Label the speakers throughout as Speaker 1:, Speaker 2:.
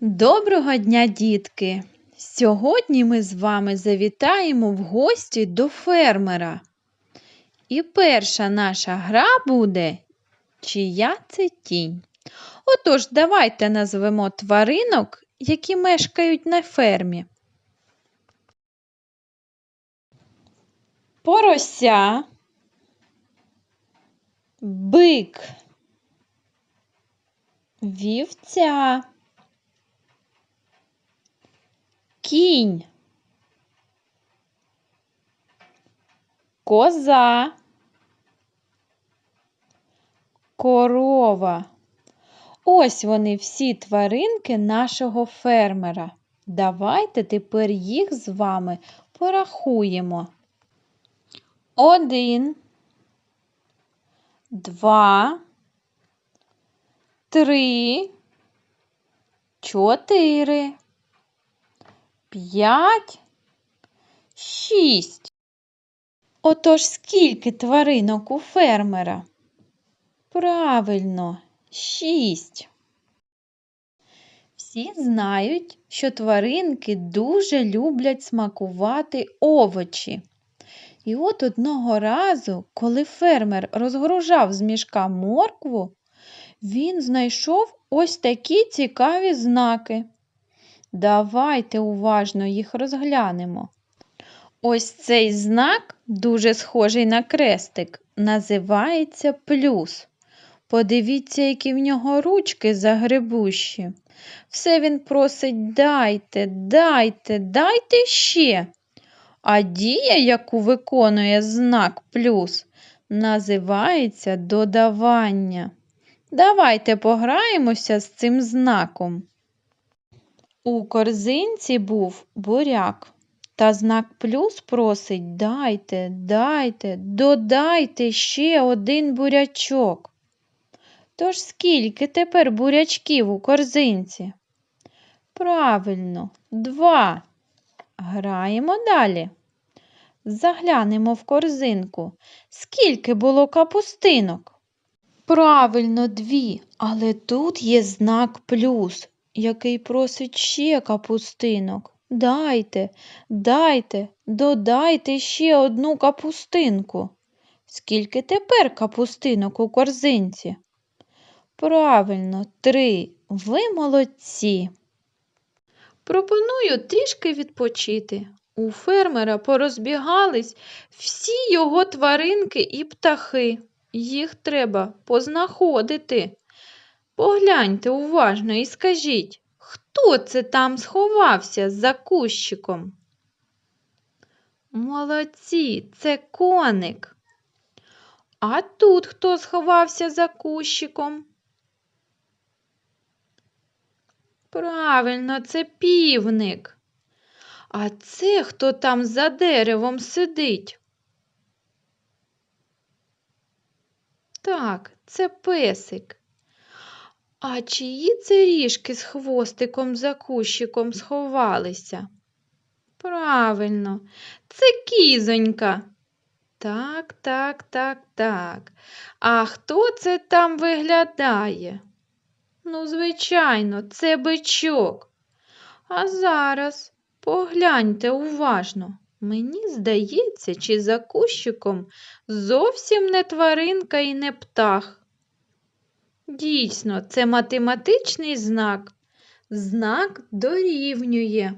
Speaker 1: Доброго дня, дітки! Сьогодні ми з вами завітаємо в гості до фермера. І перша наша гра буде Чия це тінь? Отож, давайте назвемо тваринок, які мешкають на фермі. Порося, бик, вівця. Кінь, коза, корова. Ось вони всі тваринки нашого фермера. Давайте тепер їх з вами порахуємо. Один, два, три, чотири п'ять, шість. Отож скільки тваринок у фермера? Правильно, шість. Всі знають, що тваринки дуже люблять смакувати овочі. І от одного разу, коли фермер розгружав з мішка моркву, він знайшов ось такі цікаві знаки. Давайте уважно їх розглянемо. Ось цей знак, дуже схожий на крестик, називається плюс. Подивіться, які в нього ручки загребущі. Все він просить дайте, дайте, дайте ще. А дія, яку виконує знак плюс, називається додавання. Давайте пограємося з цим знаком. У корзинці був буряк, та знак плюс просить дайте, дайте, додайте ще один бурячок. Тож скільки тепер бурячків у корзинці? Правильно, два. Граємо далі. Заглянемо в корзинку. Скільки було капустинок? Правильно, дві, але тут є знак плюс який просить ще капустинок. Дайте, дайте, додайте ще одну капустинку. Скільки тепер капустинок у корзинці? Правильно, три. Ви молодці. Пропоную трішки відпочити. У фермера порозбігались всі його тваринки і птахи. Їх треба познаходити. Погляньте уважно і скажіть, хто це там сховався за кущиком? Молодці, це коник. А тут хто сховався за кущиком? Правильно, це півник. А це хто там за деревом сидить? Так, це песик. А чиї це ріжки з хвостиком за кущиком сховалися? Правильно, це кізонька. Так, так, так, так. А хто це там виглядає? Ну, звичайно, це бичок. А зараз погляньте уважно. Мені здається, чи за кущиком зовсім не тваринка і не птах. Дійсно, це математичний знак. Знак дорівнює.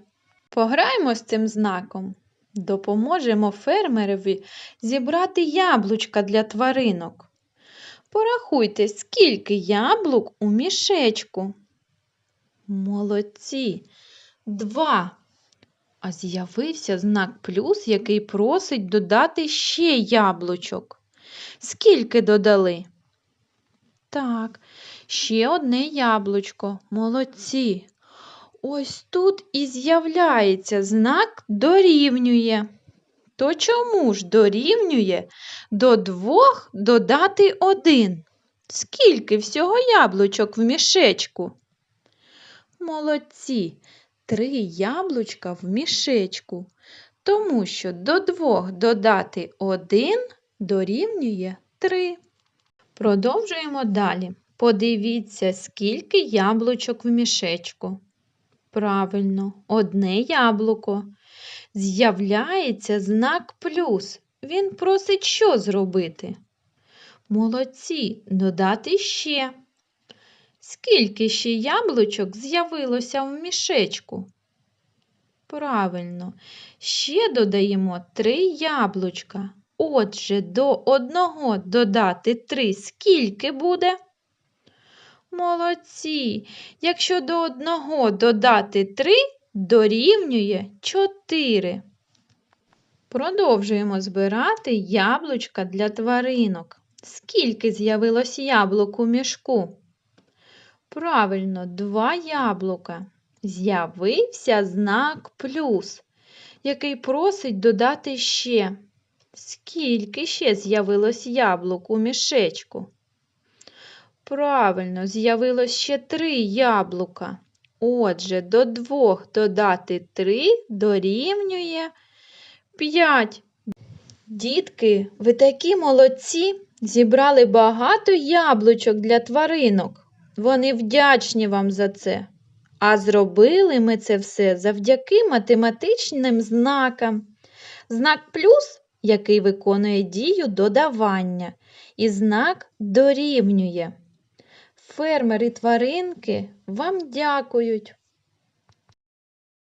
Speaker 1: Пограємо з цим знаком. Допоможемо фермерові зібрати яблучка для тваринок. Порахуйте, скільки яблук у мішечку. Молодці. Два. А з'явився знак плюс, який просить додати ще яблучок. Скільки додали? Так, ще одне яблучко. Молодці. Ось тут і з'являється знак дорівнює. То чому ж дорівнює до двох додати один? Скільки всього яблучок в мішечку? Молодці, три яблучка в мішечку, тому що до двох додати один дорівнює три. Продовжуємо далі. Подивіться, скільки яблучок в мішечку. Правильно, одне яблуко. З'являється знак плюс. Він просить що зробити? Молодці, додати ще. Скільки ще яблучок з'явилося в мішечку? Правильно, ще додаємо три яблучка. Отже, до одного додати три скільки буде? Молодці. Якщо до одного додати три, дорівнює чотири. Продовжуємо збирати яблучка для тваринок. Скільки з'явилось яблук у мішку? Правильно, два яблука. З'явився знак плюс, який просить додати ще. Скільки ще з'явилось яблук у мішечку? Правильно, з'явилось ще три яблука. Отже, до двох додати три дорівнює п'ять. Дітки, ви такі молодці, зібрали багато яблучок для тваринок. Вони вдячні вам за це. А зробили ми це все завдяки математичним знакам. Знак плюс, який виконує дію додавання, і знак дорівнює. Фермери тваринки вам дякують.